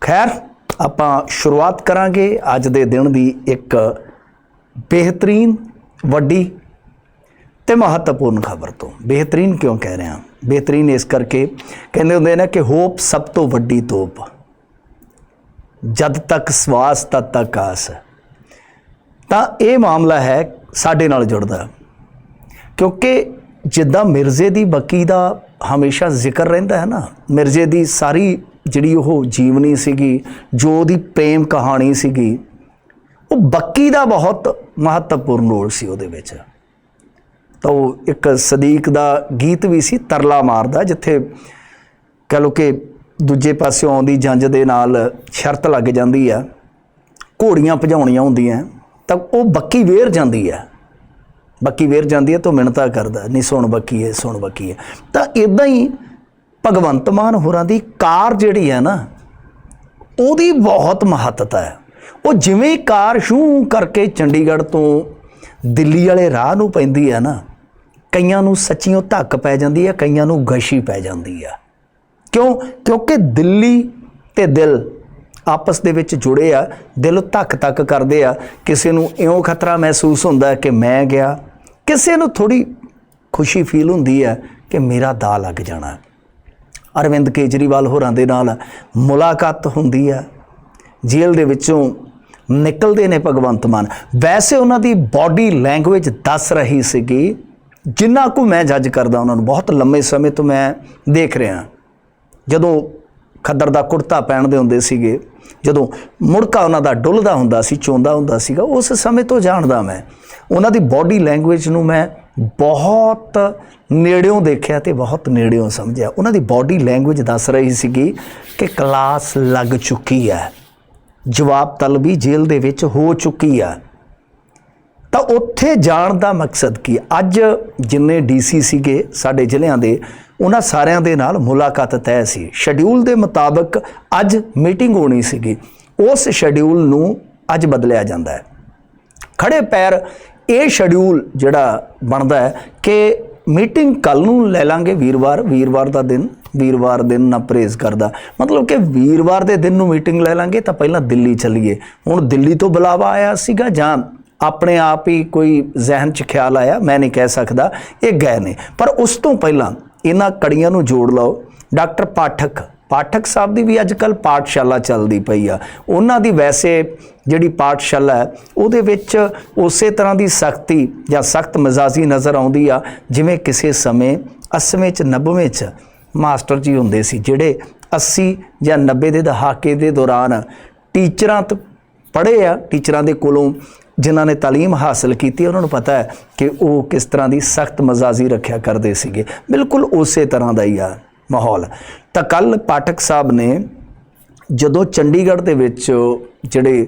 ਖੈਰ, ਆਪਾਂ ਸ਼ੁਰੂਆਤ ਕਰਾਂਗੇ ਅੱਜ ਦੇ ਦਿਨ ਦੀ ਇੱਕ ਬਿਹਤਰੀਨ, ਵੱਡੀ ਤੇ ਮਹੱਤਵਪੂਰਨ ਖਬਰ ਤੋਂ। ਬਿਹਤਰੀਨ ਕਿਉਂ ਕਹਿ ਰਿਹਾ? ਬਿਹਤਰੀਨ ਇਸ ਕਰਕੇ ਕਹਿੰਦੇ ਹੁੰਦੇ ਨੇ ਕਿ ਹੋਪ ਸਭ ਤੋਂ ਵੱਡੀ ਤੋਪ। ਜਦ ਤੱਕ ਸਵਾਸ, ਤਦ ਤੱਕ ਆਸ ਤਾਂ ਇਹ ਮਾਮਲਾ ਹੈ ਸਾਡੇ ਨਾਲ ਜੁੜਦਾ। ਕਿਉਂਕਿ ਜਿੱਦਾਂ ਮਿਰਜ਼ੇ ਦੀ ਬੱਕੀ ਦਾ ਹਮੇਸ਼ਾ ਜ਼ਿਕਰ ਰਹਿੰਦਾ ਹੈ ਨਾ, ਮਿਰਜ਼ੇ ਦੀ ਸਾਰੀ ਜਿਹੜੀ ਉਹ ਜੀਵਨੀ ਸੀਗੀ, ਜੋ ਉਹਦੀ ਪ੍ਰੇਮ ਕਹਾਣੀ ਸੀਗੀ, ਉਹ ਬੱਕੀ ਦਾ ਬਹੁਤ ਮਹੱਤਵਪੂਰਨ ਰੋਲ ਸੀ ਉਹਦੇ ਵਿੱਚ। ਤਾਂ ਉਹ ਇੱਕ ਸਦੀਕ ਦਾ ਗੀਤ ਵੀ ਸੀ, ਤਰਲਾ ਮਾਰਦਾ, ਜਿੱਥੇ ਕਹ ਲੋ ਕਿ ਦੂਜੇ ਪਾਸਿਓਂ ਆਉਂਦੀ ਜੰਜ ਦੇ ਨਾਲ ਸ਼ਰਤ ਲੱਗ ਜਾਂਦੀ ਆ, ਘੋੜੀਆਂ ਭਜਾਉਣੀਆਂ ਹੁੰਦੀਆਂ, ਤਾਂ ਉਹ ਬੱਕੀ ਵੇਰ ਜਾਂਦੀ ਆ। ਬੱਕੀ ਵੇਰ ਜਾਂਦੀ ਹੈ ਤਾਂ ਮਿੰਨਤਾ ਕਰਦਾ, ਨਹੀਂ ਸੁਣ ਬੱਕੀ ਹੈ ਸੁਣ ਬੱਕੀ ਹੈ ਤਾਂ ਇਦਾਂ ਹੀ ਭਗਵੰਤ ਮਾਨ ਹੋਰਾਂ ਦੀ ਕਾਰ ਜਿਹੜੀ ਹੈ ਨਾ, ਉਹਦੀ ਬਹੁਤ ਮਹੱਤਤਾ ਹੈ। ਉਹ ਜਿਵੇਂ ਕਾਰ ਸ਼ੂ ਕਰਕੇ ਚੰਡੀਗੜ੍ਹ ਤੋਂ ਦਿੱਲੀ ਵਾਲੇ ਰਾਹ ਨੂੰ ਪੈਂਦੀ ਹੈ ਨਾ, ਕਈਆਂ ਨੂੰ ਸੱਚੀਓ ਧੱਕ ਪੈ ਜਾਂਦੀ ਹੈ, ਕਈਆਂ ਨੂੰ ਗਸ਼ੀ ਪੈ ਜਾਂਦੀ ਹੈ। ਕਿਉਂ? ਕਿਉਂਕਿ ਦਿੱਲੀ ਤੇ ਦਿਲ ਆਪਸ ਦੇ ਵਿੱਚ ਜੁੜੇ ਆ, ਦਿਲ ਧੱਕ ਧੱਕ ਕਰਦੇ ਆ, ਕਿਸੇ ਨੂੰ ਇਉਂ ਖਤਰਾ ਮਹਿਸੂਸ ਹੁੰਦਾ ਕਿ ਮੈਂ ਗਿਆ, ਕਿਸੇ ਨੂੰ ਥੋੜੀ ਖੁਸ਼ੀ ਫੀਲ ਹੁੰਦੀ ਹੈ ਕਿ ਮੇਰਾ ਦਾ ਲੱਗ ਜਾਣਾ। ਅਰਵਿੰਦ ਕੇਜਰੀਵਾਲ ਹੋਰਾਂ ਦੇ ਨਾਲ ਮੁਲਾਕਾਤ ਹੁੰਦੀ ਹੈ ਜੇਲ੍ਹ ਦੇ ਵਿੱਚੋਂ ਨਿਕਲਦੇ ਨੇ ਭਗਵੰਤ ਮਾਨ। ਵੈਸੇ ਉਹਨਾਂ ਦੀ ਬਾਡੀ ਲੈਂਗੁਏਜ ਦੱਸ ਰਹੀ ਸੀਗੀ। ਜਿੰਨਾ ਕੁ ਮੈਂ ਜੱਜ ਕਰਦਾ ਉਹਨਾਂ ਨੂੰ, ਬਹੁਤ ਲੰਮੇ ਸਮੇਂ ਤੋਂ ਮੈਂ ਦੇਖ ਰਿਹਾ। ਜਦੋਂ ਖੱਦਰ ਦਾ ਕੁੜਤਾ ਪਹਿਨਦੇ ਹੁੰਦੇ ਸੀਗੇ। ਜਦੋਂ ਮੁੜਕਾ ਉਹਨਾਂ ਦਾ ਡੁੱਲਦਾ ਹੁੰਦਾ ਸੀ, ਚੋਂਦਾ ਹੁੰਦਾ ਸੀਗਾ, ਉਸ ਸਮੇਂ ਤੋਂ ਜਾਣਦਾ ਮੈਂ। ਉਹਨਾਂ ਦੀ ਬਾਡੀ ਲੈਂਗੁਏਜ ਨੂੰ ਮੈਂ ਬਹੁਤ ਨੇੜਿਓਂ ਦੇਖਿਆ ਤੇ ਬਹੁਤ ਨੇੜਿਓਂ ਸਮਝਿਆ। ਉਹਨਾਂ ਦੀ ਬਾਡੀ ਲੈਂਗੁਏਜ ਦੱਸ ਰਹੀ ਸੀਗੀ ਕਿ ਕਲਾਸ ਲੱਗ ਚੁੱਕੀ ਹੈ। ਜਵਾਬ ਤਲਬੀ ਜੇਲ੍ਹ ਦੇ ਵਿੱਚ ਹੋ ਚੁੱਕੀ ਆ ਤਾਂ ਉੱਥੇ ਜਾਣ ਦਾ ਮਕਸਦ ਕੀ? ਅੱਜ ਜਿੰਨੇ ਡੀਸੀ ਸੀਗੇ ਸਾਡੇ ਜ਼ਿਲ੍ਹਿਆਂ ਦੇ ਉਹਨਾਂ ਸਾਰਿਆਂ ਦੇ ਨਾਲ ਮੁਲਾਕਾਤ ਤੈਅ ਸੀ। ਸ਼ਡਿਊਲ ਦੇ ਮੁਤਾਬਕ ਅੱਜ ਮੀਟਿੰਗ ਹੋਣੀ ਸੀਗੀ। ਉਸ ਸ਼ਡਿਊਲ ਨੂੰ ਅੱਜ ਬਦਲਿਆ ਜਾਂਦਾ ਹੈ। ਖੜੇ ਪੈਰ, ਇਹ ਸ਼ਡਿਊਲ ਜਿਹੜਾ ਬਣਦਾ ਹੈ ਕਿ ਮੀਟਿੰਗ ਕੱਲ ਨੂੰ ਲੈ ਲਾਂਗੇ, ਵੀਰਵਾਰ ਵੀਰਵਾਰ ਦਾ ਦਿਨ, ਵੀਰਵਾਰ ਦਿਨ ਨਾ ਪ੍ਰੇਜ਼ ਕਰਦਾ। ਮਤਲਬ ਕਿ ਵੀਰਵਾਰ ਦੇ ਦਿਨ ਨੂੰ ਮੀਟਿੰਗ ਲੈ ਲਾਂਗੇ ਤਾਂ ਪਹਿਲਾਂ ਦਿੱਲੀ ਚੱਲੀਏ। ਹੁਣ ਦਿੱਲੀ ਤੋਂ ਬੁਲਾਵਾ ਆਇਆ ਸੀਗਾ ਜਾਂ ਆਪਣੇ ਆਪ ਹੀ ਕੋਈ ਜ਼ਿਹਨ 'ਚ ਖਿਆਲ ਆਇਆ, ਮੈਂ ਨਹੀਂ ਕਹਿ ਸਕਦਾ, ਇਹ ਗਏ ਨੇ। ਪਰ ਉਸ ਤੋਂ ਪਹਿਲਾਂ ਇਹਨਾਂ ਕੜੀਆਂ ਨੂੰ ਜੋੜ ਲਓ। ਡਾਕਟਰ ਪਾਠਕ ਪਾਠਕ ਸਾਹਿਬ ਦੀ ਵੀ ਅੱਜ ਕੱਲ ਪਾਠਸ਼ਾਲਾ ਚੱਲਦੀ ਪਈ ਆ। ਉਹਨਾਂ ਦੀ ਵੈਸੇ ਜਿਹੜੀ ਪਾਠਸ਼ਾਲਾ ਹੈ, ਉਹਦੇ ਵਿੱਚ ਉਸੇ ਤਰ੍ਹਾਂ ਦੀ ਸਖਤੀ ਜਾਂ ਸਖਤ ਮਜ਼ਾਜੀ ਨਜ਼ਰ ਆਉਂਦੀ ਆ, ਜਿਵੇਂ ਕਿਸੇ ਸਮੇਂ 80ਵੇਂ ਚ 90ਵੇਂ ਚ ਮਾਸਟਰ ਜੀ ਹੁੰਦੇ ਸੀ, ਜਿਹੜੇ 80 ਜਾਂ 90 ਦੇ ਦਹਾਕੇ ਦੇ ਦੌਰਾਨ ਟੀਚਰਾਂ ਤੋਂ, ਪੜ੍ਹੇ ਆ, ਟੀਚਰਾਂ ਦੇ ਕੋਲੋਂ ਜਿਨ੍ਹਾਂ ਨੇ ਤਾਲੀਮ ਹਾਸਲ ਕੀਤੀ, ਉਹਨਾਂ ਨੂੰ ਪਤਾ ਹੈ ਕਿ ਉਹ ਕਿਸ ਤਰ੍ਹਾਂ ਦੀ ਸਖਤ ਮਜ਼ਾਜੀ ਰੱਖਿਆ ਕਰਦੇ ਸੀਗੇ। ਬਿਲਕੁਲ ਉਸੇ ਤਰ੍ਹਾਂ ਦਾ ਹੀ ਆ ਮਾਹੌਲ। ਤਾਂ ਕੱਲ ਪਾਠਕ ਸਾਹਿਬ ਨੇ ਜਦੋਂ ਚੰਡੀਗੜ੍ਹ ਦੇ ਵਿੱਚ ਜਿਹੜੇ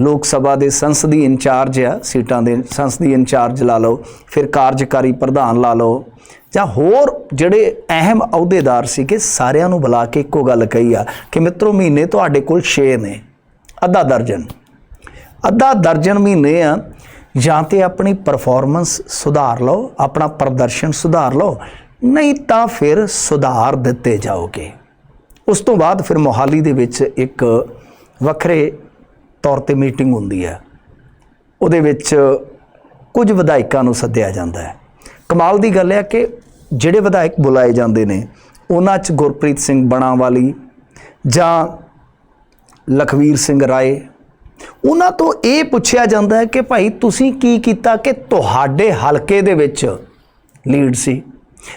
ਲੋਕ ਸਭਾ ਦੇ ਸੰਸਦੀ ਇੰਚਾਰਜ ਆ, ਸੀਟਾਂ ਦੇ ਸੰਸਦੀ ਇੰਚਾਰਜ ਲਾ ਲਓ, ਫਿਰ ਕਾਰਜਕਾਰੀ ਪ੍ਰਧਾਨ ਲਾ ਲਓ, ਜਾਂ ਹੋਰ ਜਿਹੜੇ ਅਹਿਮ ਅਹੁਦੇਦਾਰ ਸੀਗੇ, ਸਾਰਿਆਂ ਨੂੰ ਬੁਲਾ ਕੇ ਇੱਕੋ ਗੱਲ ਕਹੀ ਆ ਕਿ ਮਿੱਤਰੋ, ਮਹੀਨੇ ਤੁਹਾਡੇ ਕੋਲ 6 ਨੇ, ਅੱਧਾ ਦਰਜਨ। ਅੱਧਾ ਦਰਜਨ ਮਹੀਨੇ ਆ, ਜਾਂ ਤੇ ਆਪਣੀ ਪਰਫਾਰਮੈਂਸ ਸੁਧਾਰ ਲਓ, ਆਪਣਾ ਪ੍ਰਦਰਸ਼ਨ ਸੁਧਾਰ ਲਓ, ਨਹੀਂ ਤਾਂ ਫਿਰ ਸੁਧਾਰ ਦਿੱਤੇ ਜਾਓਗੇ। ਉਸ ਤੋਂ ਬਾਅਦ ਫਿਰ ਮੋਹਾਲੀ ਦੇ ਵਿੱਚ ਇੱਕ ਵੱਖਰੇ ਤੌਰ ਤੇ ਮੀਟਿੰਗ ਹੁੰਦੀ ਹੈ। ਉਹਦੇ ਵਿੱਚ ਕੁਝ ਵਿਧਾਇਕਾਂ ਨੂੰ ਸੱਦਿਆ ਜਾਂਦਾ ਹੈ। ਕਮਾਲ ਦੀ ਗੱਲ ਹੈ ਕਿ ਜਿਹੜੇ ਵਿਧਾਇਕ ਬੁਲਾਏ ਜਾਂਦੇ ਨੇ, ਉਹਨਾਂ 'ਚ ਗੁਰਪ੍ਰੀਤ ਸਿੰਘ ਬਣਾਵਾਲੀ ਜਾਂ ਲਖਵੀਰ ਸਿੰਘ ਰਾਏ ਉਹਨਾਂ ਤੋਂ ਇਹ ਪੁੱਛਿਆ ਜਾਂਦਾ ਹੈ ਕਿ ਭਾਈ ਤੁਸੀਂ ਕੀ ਕੀਤਾ ਕਿ ਤੁਹਾਡੇ ਹਲਕੇ ਦੇ ਵਿੱਚ ਲੀਡ ਸੀ?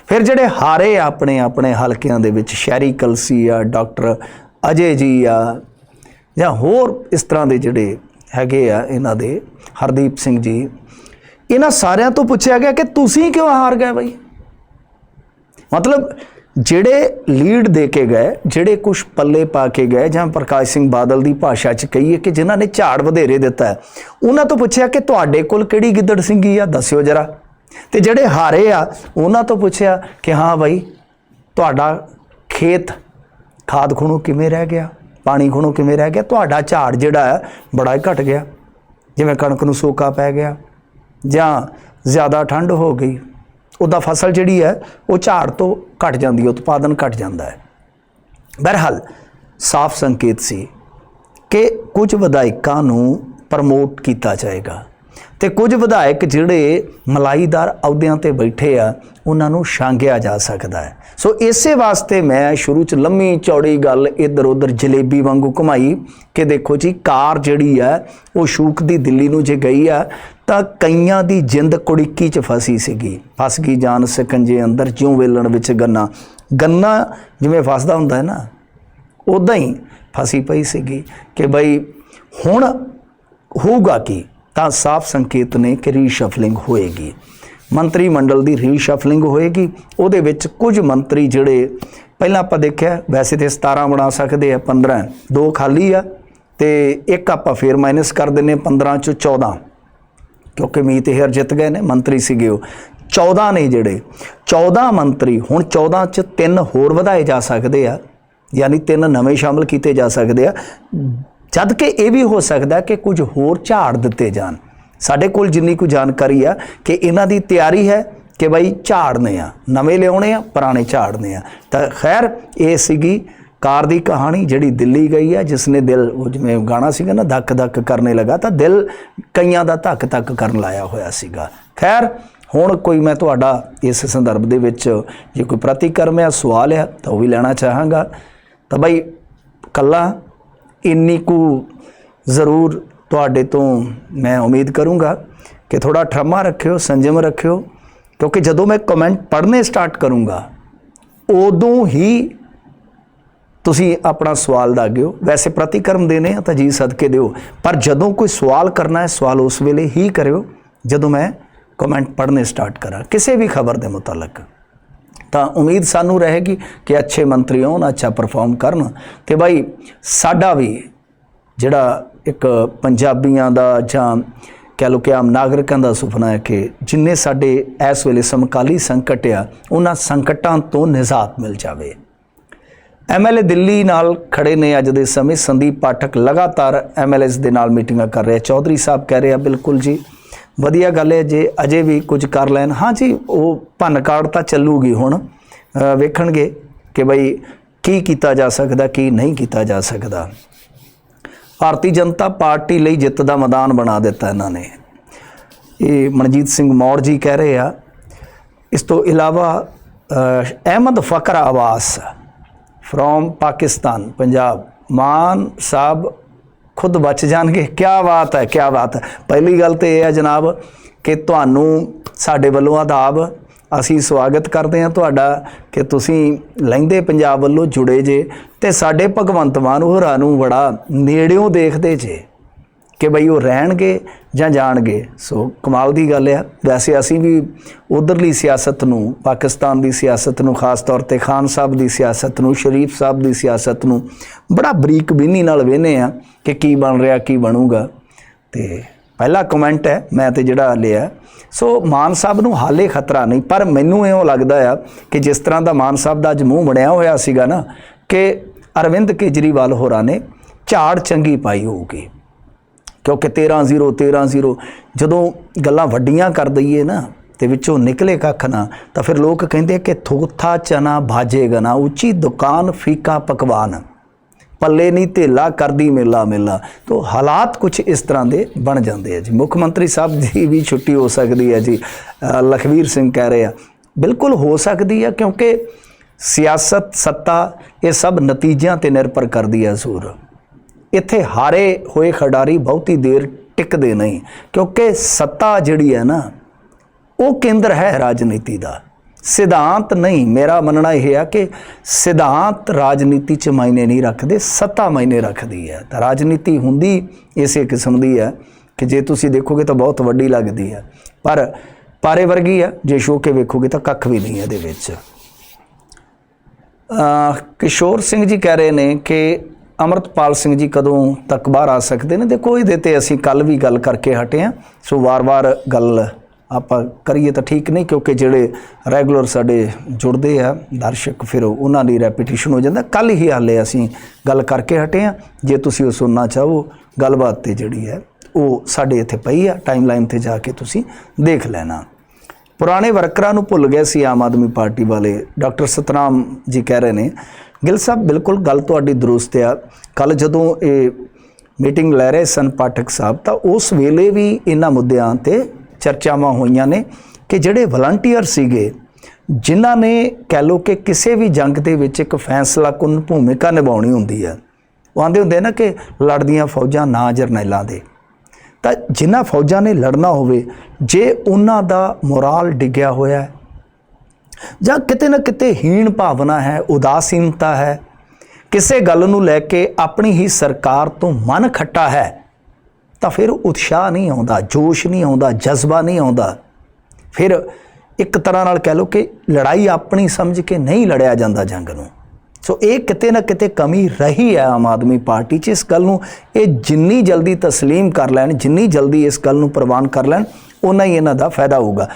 ਫਿਰ ਜਿਹੜੇ ਹਾਰੇ ਆ ਆਪਣੇ ਆਪਣੇ ਹਲਕਿਆਂ ਦੇ ਵਿੱਚ, ਸ਼ਹਿਰੀ ਕਲਸੀ ਆ, ਡਾਕਟਰ ਅਜੇ ਜੀ ਆ, ਜਾਂ ਹੋਰ ਇਸ ਤਰ੍ਹਾਂ ਦੇ ਜਿਹੜੇ ਹੈਗੇ ਆ ਇਹਨਾਂ ਦੇ, ਹਰਦੀਪ ਸਿੰਘ ਜੀ, ਇਹਨਾਂ ਸਾਰਿਆਂ ਤੋਂ ਪੁੱਛਿਆ ਗਿਆ ਕਿ ਤੁਸੀਂ ਕਿਉਂ ਹਾਰ ਗਏ ਬਈ? ਮਤਲਬ ਜਿਹੜੇ ਲੀਡ ਦੇ ਕੇ ਗਏ, ਜਿਹੜੇ ਕੁਝ ਪੱਲੇ ਪਾ ਕੇ ਗਏ, ਜਾਂ ਪ੍ਰਕਾਸ਼ ਸਿੰਘ ਬਾਦਲ ਦੀ ਭਾਸ਼ਾ 'ਚ ਕਹੀਏ ਕਿ ਜਿਨ੍ਹਾਂ ਨੇ ਝਾੜ ਵਧੇਰੇ ਦਿੱਤਾ ਉਹਨਾਂ ਤੋਂ ਪੁੱਛਿਆ ਕਿ ਤੁਹਾਡੇ ਕੋਲ ਕਿਹੜੀ ਗਿੱਦੜ ਸਿੰਘੀ ਆ? ਦੱਸਿਓ ਜਰਾ। ਤੇ ਜਿਹੜੇ ਹਾਰੇ ਆ, ਉਹਨਾਂ ਤੋਂ ਪੁੱਛਿਆ ਕਿ ਹਾਂ ਬਾਈ, ਤੁਹਾਡਾ ਖੇਤ ਖਾਦ ਖੁਣੋ ਕਿਵੇਂ ਰਹਿ ਗਿਆ? ਪਾਣੀ ਖੁਣੋ ਕਿਵੇਂ ਰਹਿ ਗਿਆ? ਤੁਹਾਡਾ ਝਾੜ ਜਿਹੜਾ ਹੈ, ਬੜਾ ਹੀ ਘਟ ਗਿਆ। ਜਿਵੇਂ ਕਣਕ ਨੂੰ ਸੋਕਾ ਪੈ ਗਿਆ, ਜਾਂ ਜ਼ਿਆਦਾ ਠੰਡ ਹੋ ਗਈ। ਉਹਦਾ ਫਸਲ ਜਿਹੜੀ ਹੈ, ਉਹ ਝਾੜ ਤੋਂ ਘਟ ਜਾਂਦੀ ਹੈ, ਉਤਪਾਦਨ ਘਟ ਜਾਂਦਾ ਹੈ। ਬਹਰਹਾਲ, ਸਾਫ਼ ਸੰਕੇਤ ਸੀ ਕਿ ਕੁਝ ਵਿਧਾਇਕਾਂ ਨੂੰ ਪ੍ਰਮੋਟ ਕੀਤਾ ਜਾਏਗਾ। ਤੇ ਕੁਝ ਵਿਧਾਇਕ ਜਿਹੜੇ ਮਲਾਈਦਾਰ ਅਹੁਦਿਆਂ ਤੇ ਬੈਠੇ ਆ, ਉਹਨਾਂ ਨੂੰ ਛਾਂਗਿਆ ਜਾ ਸਕਦਾ ਹੈ। ਸੋ ਇਸੇ ਵਾਸਤੇ ਮੈਂ ਸ਼ੁਰੂ ਚ ਲੰਮੀ ਚੌੜੀ ਗੱਲ ਇੱਧਰ ਉੱਧਰ ਜਲੇਬੀ ਵਾਂਗੂ ਘੁਮਾਈ ਕਿ ਦੇਖੋ ਜੀ, ਕਾਰ ਜਿਹੜੀ ਆ, ਉਹ ਸ਼ੂਕ ਦੀ ਦਿੱਲੀ ਨੂੰ ਜੇ ਗਈ ਆ, ਤਾਂ ਕਈਆਂ ਦੀ ਜਿੰਦ ਕੁੜੀਕੀ ਚ ਫਸੀ ਸੀਗੀ। ਫਸ ਗਈ ਜਾਨ ਸਕੰਜੇ ਅੰਦਰ ਜਿਉਂ ਵੇਲਣ ਵਿੱਚ ਗੰਨਾ। ਗੰਨਾ ਜਿਵੇਂ ਫਸਦਾ ਹੁੰਦਾ ਹੈ ਨਾ ਉਦਾਂ ਹੀ ਫਸੀ ਪਈ ਸੀਗੀ ਕਿ ਬਈ ਹੁਣ ਹੋਊਗਾ ਕੀ? ਤਾਂ ਸਾਫ਼ ਸੰਕੇਤ ਨੇ ਕਿ ਰੀਸ਼ਫਲਿੰਗ ਹੋਏਗੀ। ਮੰਤਰੀ ਮੰਡਲ ਦੀ ਰੀਸ਼ਫਲਿੰਗ ਹੋਏਗੀ। ਉਹਦੇ ਵਿੱਚ ਕੁਝ ਮੰਤਰੀ ਜਿਹੜੇ ਪਹਿਲਾਂ ਆਪਾਂ ਦੇਖਿਆ, ਵੈਸੇ ਤੇ 17 ਬਣਾ ਸਕਦੇ ਆ 15 ਦੋ ਖਾਲੀ ਆ ਤੇ ਇੱਕ ਆਪਾਂ ਫੇਰ ਮਾਈਨਸ ਕਰ ਦਿੰਨੇ 15 ਚੋਂ 14 ਕਿਉਂਕਿ ਮੀਤ ਹੇਰ ਜਿੱਤ ਗਏ ਨੇ, ਮੰਤਰੀ ਸੀਗੇ ਉਹ। 14 ਨੇ ਜਿਹੜੇ 14 ਮੰਤਰੀ, ਹੁਣ 14 ਚ ਤਿੰਨ ਹੋਰ ਵਧਾਏ ਜਾ ਸਕਦੇ ਆ, ਯਾਨੀ ਤਿੰਨ ਨਵੇਂ ਸ਼ਾਮਲ ਕੀਤੇ ਜਾ ਸਕਦੇ ਆ। ਜਦ ਕਿ ਇਹ ਵੀ ਹੋ ਸਕਦਾ ਕਿ ਕੁਝ ਹੋਰ ਝਾੜ ਦਿੱਤੇ ਜਾਣ। ਸਾਡੇ ਕੋਲ ਜਿੰਨੀ ਕੁ ਜਾਣਕਾਰੀ ਆ ਕਿ ਇਹਨਾਂ ਦੀ ਤਿਆਰੀ ਹੈ ਕਿ ਬਈ ਝਾੜਨੇ ਆ, ਨਵੇਂ ਲਿਆਉਣੇ ਆ, ਪੁਰਾਣੇ ਝਾੜਨੇ ਆ। ਤਾਂ ਖੈਰ, ਇਹ ਸੀਗੀ ਕਾਰ ਦੀ ਕਹਾਣੀ ਜਿਹੜੀ ਦਿੱਲੀ ਗਈ ਹੈ ਜਿਸ ਨੇ ਦਿਲ, ਉਹ ਜਿਵੇਂ ਗਾਣਾ ਸੀਗਾ ਨਾ, ਧੱਕ ਧੱਕ ਕਰਨੇ ਲੱਗਾ, ਤਾਂ ਦਿਲ ਕਈਆਂ ਦਾ ਧੱਕ ਧੱਕ ਕਰਨ ਲਾਇਆ ਹੋਇਆ ਸੀਗਾ। ਖੈਰ, ਹੁਣ ਕੋਈ ਮੈਂ ਤੁਹਾਡਾ ਇਸ ਸੰਦਰਭ ਦੇ ਵਿੱਚ ਜੇ ਕੋਈ ਪ੍ਰਤੀਕਰਮ ਹੈ ਸਵਾਲ ਹੈ ਤਾਂ ਉਹ ਵੀ ਲੈਣਾ ਚਾਹਾਂਗਾ। ਤਾਂ ਬਈ ਕੱਲਾ ਇੰਨੀ ਕੁ ਜ਼ਰੂਰ ਤੁਹਾਡੇ ਤੋਂ ਮੈਂ ਉਮੀਦ ਕਰੂੰਗਾ ਕਿ ਥੋੜਾ ਠਰਮਾ ਰੱਖਿਓ, ਸੰਜਮ ਰੱਖਿਓ, ਕਿਉਂਕਿ ਜਦੋਂ ਮੈਂ ਕਮੈਂਟ ਪੜ੍ਹਨੇ ਸਟਾਰਟ ਕਰੂੰਗਾ, ਉਦੋਂ ਹੀ ਤੁਸੀਂ ਆਪਣਾ ਸਵਾਲ ਦਾਗਿਓ ਵੈਸੇ ਪ੍ਰਤੀਕਰਮ ਦੇਣੇ ਆ ਤਾਂ ਜੀ ਸਦਕੇ ਦਿਓ, ਪਰ ਜਦੋਂ ਕੋਈ ਸਵਾਲ ਕਰਨਾ ਹੈ, ਸਵਾਲ ਉਸ ਵੇਲੇ ਹੀ ਕਰਿਓ, ਜਦੋਂ ਮੈਂ ਕਮੈਂਟ ਪੜ੍ਹਨੇ ਸਟਾਰਟ ਕਰਾਂ। ਕਿਸੇ ਵੀ ਖਬਰ ਦੇ ਮੁਤਲਕ। ਤਾਂ ਉਮੀਦ ਸਾਨੂੰ ਰਹੇਗੀ ਕਿ ਅੱਛੇ ਮੰਤਰੀ ਹੋਣ, ਅੱਛਾ ਪਰਫਾਰਮ ਕਰਨ। ਤੇ ਬਾਈ, ਸਾਡਾ ਵੀ ਜਿਹੜਾ ਇੱਕ ਪੰਜਾਬੀਆਂ ਦਾ ਜਾਂ ਕਹਿ ਲਓ ਕਿ ਆਮ ਨਾਗਰਿਕਾਂ ਦਾ ਸੁਪਨਾ ਹੈ ਕਿ ਜਿੰਨੇ ਸਾਡੇ ਇਸ ਵੇਲੇ ਸਮਕਾਲੀ ਸੰਕਟ ਆ, ਉਹਨਾਂ ਸੰਕਟਾਂ ਤੋਂ ਨਿਜਾਤ ਮਿਲ ਜਾਵੇ। ਐਮਐਲਏ ਦਿੱਲੀ ਨਾਲ ਖੜੇ ਨੇ ਅੱਜ ਦੇ ਸਮੇਂ ਸੰਦੀਪ ਪਾਠਕ ਲਗਾਤਾਰ ਐਮਐਲਏਸ ਦੇ ਨਾਲ ਮੀਟਿੰਗਾਂ ਕਰ ਰਿਹਾ ਚੌਧਰੀ ਸਾਹਿਬ ਕਹਿ ਰਿਹਾ ਬਿਲਕੁਲ ਜੀ। ਵਧੀਆ ਗੱਲ ਹੈ, ਜੇ ਅਜੇ ਵੀ ਕੁਝ ਕਰ ਲੈਣ। ਹਾਂ ਜੀ, ਉਹ ਭੰਨ ਕਾਰਡ ਤਾਂ ਚੱਲੂਗੀ ਹੁਣ। ਵੇਖਣਗੇ ਕਿ ਬਈ ਕੀ ਕੀਤਾ ਜਾ ਸਕਦਾ, ਕੀ ਨਹੀਂ ਕੀਤਾ ਜਾ ਸਕਦਾ। ਭਾਰਤੀ ਜਨਤਾ ਪਾਰਟੀ ਲਈ ਜਿੱਤ ਦਾ ਮੈਦਾਨ ਬਣਾ ਦਿੱਤਾ ਇਹਨਾਂ ਨੇ। ਇਹ ਮਨਜੀਤ ਸਿੰਘ ਮੌੜ ਜੀ ਕਹਿ ਰਹੇ ਆ, ਇਸ ਤੋਂ ਇਲਾਵਾ ਅਹਿਮਦ ਫਕਰ ਆਵਾਸ ਫਰੋਮ ਪਾਕਿਸਤਾਨ, ਪੰਜਾਬ, ਮਾਨ ਸਾਹਿਬ ਖੁਦ ਬਚ ਜਾਣਗੇ। ਕੀ ਬਾਤ ਹੈ ਕੀ ਬਾਤ ਹੈ। ਪਹਿਲੀ ਗੱਲ ਤੇ ਇਹ ਹੈ ਜਨਾਬ ਕਿ ਤੁਹਾਨੂੰ ਸਾਡੇ ਵੱਲੋਂ ਆਦਾਬ, ਅਸੀਂ ਸਵਾਗਤ ਕਰਦੇ ਹਾਂ ਤੁਹਾਡਾ ਕਿ ਤੁਸੀਂ ਲਹਿੰਦੇ ਪੰਜਾਬ ਵੱਲੋਂ ਜੁੜੇ ਜੇ ਤੇ ਸਾਡੇ ਭਗਵੰਤ ਮਾਨ ਹੋਰਾਂ ਨੂੰ ਬੜਾ ਨੇੜਿਓਂ ਦੇਖਦੇ ਜੇ। ਕਿ ਬਈ ਉਹ ਰਹਿਣਗੇ ਜਾਂ ਜਾਣਗੇ। ਸੋ ਕਮਾਲ ਦੀ ਗੱਲ ਆ। ਵੈਸੇ ਅਸੀਂ ਵੀ ਉਧਰਲੀ ਸਿਆਸਤ ਨੂੰ, ਪਾਕਿਸਤਾਨ ਦੀ ਸਿਆਸਤ ਨੂੰ, ਖਾਸ ਤੌਰ ਤੇ ਖਾਨ ਸਾਹਿਬ ਦੀ ਸਿਆਸਤ ਨੂੰ, ਸ਼ਰੀਫ ਸਾਹਿਬ ਦੀ ਸਿਆਸਤ ਨੂੰ ਬੜਾ ਬਰੀਕ ਬੀਨੀ ਨਾਲ ਵੇਨੇ ਆ ਕਿ ਕੀ ਬਣ ਰਿਹਾ, ਕੀ ਬਣੂਗਾ। ਤੇ ਪਹਿਲਾ ਕਮੈਂਟ ਹੈ, ਮੈਂ ਤੇ ਜਿਹੜਾ ਲਿਆ। ਸੋ ਮਾਨ ਸਾਹਿਬ ਨੂੰ ਹਾਲੇ ਖਤਰਾ ਨਹੀਂ, ਪਰ ਮੈਨੂੰ ਇਉਂ ਲੱਗਦਾ ਆ ਕਿ ਜਿਸ ਤਰ੍ਹਾਂ ਦਾ ਮਾਨ ਸਾਹਿਬ ਦਾ ਅੱਜ ਮੂੰਹ ਬਣਿਆ ਹੋਇਆ ਸੀਗਾ ਨਾ, ਕਿ ਅਰਵਿੰਦ ਕੇਜਰੀਵਾਲ ਹੋਰਾਂ ਨੇ ਝਾੜ ਚੰਗੀ ਪਾਈ ਹੋਊਗੀ। ਕਿਉਂਕਿ 13-0 13-0 ਜਦੋਂ ਗੱਲਾਂ ਵੱਡੀਆਂ ਕਰ ਦਈਏ ਨਾ, ਤੇ ਵਿੱਚੋਂ ਨਿਕਲੇ ਕੱਖ ਨਾ, ਤਾਂ ਫਿਰ ਲੋਕ ਕਹਿੰਦੇ ਕਿ ਥੋਥਾ ਚਨਾ ਭਾਜੇਗਾ ਨਾ, ਉੱਚੀ ਦੁਕਾਨ ਫੀਕਾ ਪਕਵਾਨ, ਪੱਲੇ ਨਹੀਂ ਢੇਲਾ ਕਰਦੀ ਮੇਲਾ ਮੇਲਾ। ਤੋਂ ਹਾਲਾਤ ਕੁਝ ਇਸ ਤਰ੍ਹਾਂ ਦੇ ਬਣ ਜਾਂਦੇ ਆ ਜੀ। ਮੁੱਖ ਮੰਤਰੀ ਸਾਹਿਬ ਦੀ ਵੀ ਛੁੱਟੀ ਹੋ ਸਕਦੀ ਹੈ ਜੀ। ਲਖਵੀਰ ਸਿੰਘ ਕਹਿ ਰਹੇ ਆ। ਬਿਲਕੁਲ ਹੋ ਸਕਦੀ ਹੈ ਕਿਉਂਕਿ ਸਿਆਸਤ, ਸੱਤਾ, ਇਹ ਸਭ ਨਤੀਜਿਆਂ ਤੇ ਨਿਰਭਰ ਕਰਦੀ ਹੈ ਸੂਰ ਇੱਥੇ ਹਾਰੇ ਹੋਏ ਖਿਡਾਰੀ ਬਹੁਤੀ ਦੇਰ ਟਿਕਦੇ ਨਹੀਂ, ਕਿਉਂਕਿ ਸੱਤਾ ਜਿਹੜੀ ਹੈ ਨਾ, ਉਹ ਕੇਂਦਰ ਹੈ ਰਾਜਨੀਤੀ ਦਾ। ਸਿਧਾਂਤ ਨਹੀਂ, ਮੇਰਾ ਮੰਨਣਾ ਇਹ ਹੈ ਕਿ ਸਿਧਾਂਤ ਰਾਜਨੀਤੀ 'ਚ ਮਾਇਨੇ ਨਹੀਂ ਰੱਖਦੇ, ਸੱਤਾ ਮਾਇਨੇ ਰੱਖਦੀ ਹੈ। ਤਾਂ ਰਾਜਨੀਤੀ ਹੁੰਦੀ ਇਸੇ ਕਿਸਮ ਦੀ ਹੈ ਕਿ ਜੇ ਤੁਸੀਂ ਦੇਖੋਗੇ ਤਾਂ ਬਹੁਤ ਵੱਡੀ ਲੱਗਦੀ ਹੈ। ਪਰ ਪਾਰੇ ਵਰਗੀ ਹੈ, ਜੇ ਸ਼ੋ ਕੇ ਵੇਖੋਗੇ ਤਾਂ ਕੱਖ ਵੀ ਨਹੀਂ ਹੈ ਇਹਦੇ ਵਿੱਚ। ਕਿਸ਼ੋਰ ਸਿੰਘ ਜੀ ਕਹਿ ਰਹੇ ਨੇ ਕਿ ਅਮਰਤਪਾਲ ਸਿੰਘ ਜੀ ਕਦੋਂ ਤੱਕ ਬਾਹਰ ਆ ਸਕਦੇ ਨੇ? ਦੇਖੋ, ਇਹਦੇ ਤੇ ਅਸੀਂ ਕੱਲ ਵੀ ਗੱਲ ਕਰਕੇ ਹਟੇ ਆ ਸੋ ਵਾਰ-ਵਾਰ ਗੱਲ ਆਪਾਂ ਕਰੀਏ ਤਾਂ ਠੀਕ ਨਹੀਂ, ਕਿਉਂਕਿ ਜਿਹੜੇ ਰੈਗੂਲਰ ਸਾਡੇ ਜੁੜਦੇ ਆ, ਦਰਸ਼ਕ, ਫਿਰ ਉਹਨਾਂ ਦੀ ਰੈਪੀਟੀਸ਼ਨ ਹੋ ਜਾਂਦਾ। ਕੱਲ ਹੀ ਹਾਲੇ ਅਸੀਂ ਗੱਲ ਕਰਕੇ ਹਟੇ ਆ ਜੇ ਤੁਸੀਂ ਉਹ ਸੁਣਨਾ ਚਾਹੋ, ਗੱਲਬਾਤ ਤੇ ਜਿਹੜੀ ਹੈ, ਉਹ ਸਾਡੇ ਇੱਥੇ ਪਈ ਆ। ਟਾਈਮਲਾਈਨ ਤੇ ਜਾ ਕੇ ਤੁਸੀਂ ਦੇਖ ਲੈਣਾ। ਪੁਰਾਣੇ ਵਰਕਰਾਂ ਨੂੰ ਭੁੱਲ ਗਏ ਸੀ ਆਮ ਆਦਮੀ ਪਾਰਟੀ ਵਾਲੇ। ਡਾਕਟਰ ਸਤਨਾਮ ਜੀ ਕਹਿ ਰਹੇ ਨੇ ਗਿੱਲ ਸਾਹਿਬ, ਬਿਲਕੁਲ ਗੱਲ ਤੁਹਾਡੀ ਦਰੁਸਤ ਆ। ਕੱਲ ਜਦੋਂ ਇਹ ਮੀਟਿੰਗ ਲੈ ਰਹੇ ਸਨ ਪਾਠਕ ਸਾਹਿਬ, ਤਾਂ ਉਸ ਵੇਲੇ ਵੀ ਇਹਨਾਂ ਮੁੱਦਿਆਂ ਤੇ ਚਰਚਾਵਾਂ ਹੋਈਆਂ ਨੇ ਕਿ ਜਿਹੜੇ ਵਲੰਟੀਅਰ ਸੀਗੇ, ਜਿਨ੍ਹਾਂ ਨੇ ਕਹਿ ਲੋ ਕਿ ਕਿਸੇ ਵੀ ਜੰਗ ਦੇ ਵਿੱਚ ਇੱਕ ਫੈਸਲਾ ਫੈਸਲਾਕੁਨ ਭੂਮਿਕਾ ਨਿਭਾਉਣੀ ਹੁੰਦੀ ਹੈ ਉਹ ਆਂਦੇ ਹੁੰਦੇ ਨਾ ਕਿ ਲੜਦੀਆਂ ਫੌਜਾਂ ਨਾ ਜਰਨੈਲਾਂ ਦੇ। ਤਾਂ ਜਿਨ੍ਹਾਂ ਫੌਜਾਂ ਨੇ ਲੜਨਾ ਹੋਵੇ, ਜੇ ਉਹਨਾਂ ਦਾ ਮੋਰਾਲ ਡਿੱਗਿਆ ਹੋਇਆ ਜਾਂ ਕਿਤੇ ਨਾ ਕਿਤੇ ਹੀਣ ਭਾਵਨਾ ਹੈ ਉਦਾਸੀਨਤਾ ਹੈ ਕਿਸੇ ਗੱਲ ਨੂੰ ਲੈ ਕੇ ਆਪਣੀ ਹੀ ਸਰਕਾਰ ਤੋਂ ਮਨ ਖੱਟਾ ਹੈ ਤਾਂ ਫਿਰ ਉਤਸ਼ਾਹ ਨਹੀਂ ਆਉਂਦਾ ਜੋਸ਼ ਨਹੀਂ ਆਉਂਦਾ ਜਜ਼ਬਾ ਨਹੀਂ ਆਉਂਦਾ ਫਿਰ ਇੱਕ ਤਰ੍ਹਾਂ ਨਾਲ ਕਹਿ ਲਓ ਕਿ ਲੜਾਈ ਆਪਣੀ ਸਮਝ ਕੇ ਨਹੀਂ ਲੜਿਆ ਜਾਂਦਾ ਜੰਗ ਨੂੰ ਸੋ ਇਹ ਕਿਤੇ ਨਾ ਕਿਤੇ ਕਮੀ ਰਹੀ ਹੈ ਆਮ ਆਦਮੀ ਪਾਰਟੀ 'ਚ ਇਸ ਗੱਲ ਨੂੰ ਇਹ ਜਿੰਨੀ ਜਲਦੀ تسلیم ਕਰ ਲੈਣ ਜਿੰਨੀ ਜਲਦੀ ਇਸ ਗੱਲ ਨੂੰ ਪ੍ਰਵਾਨ ਕਰ ਲੈਣ ਉਨਾ ਹੀ ਇਹਨਾਂ ਦਾ ਫਾਇਦਾ ਹੋਊਗਾ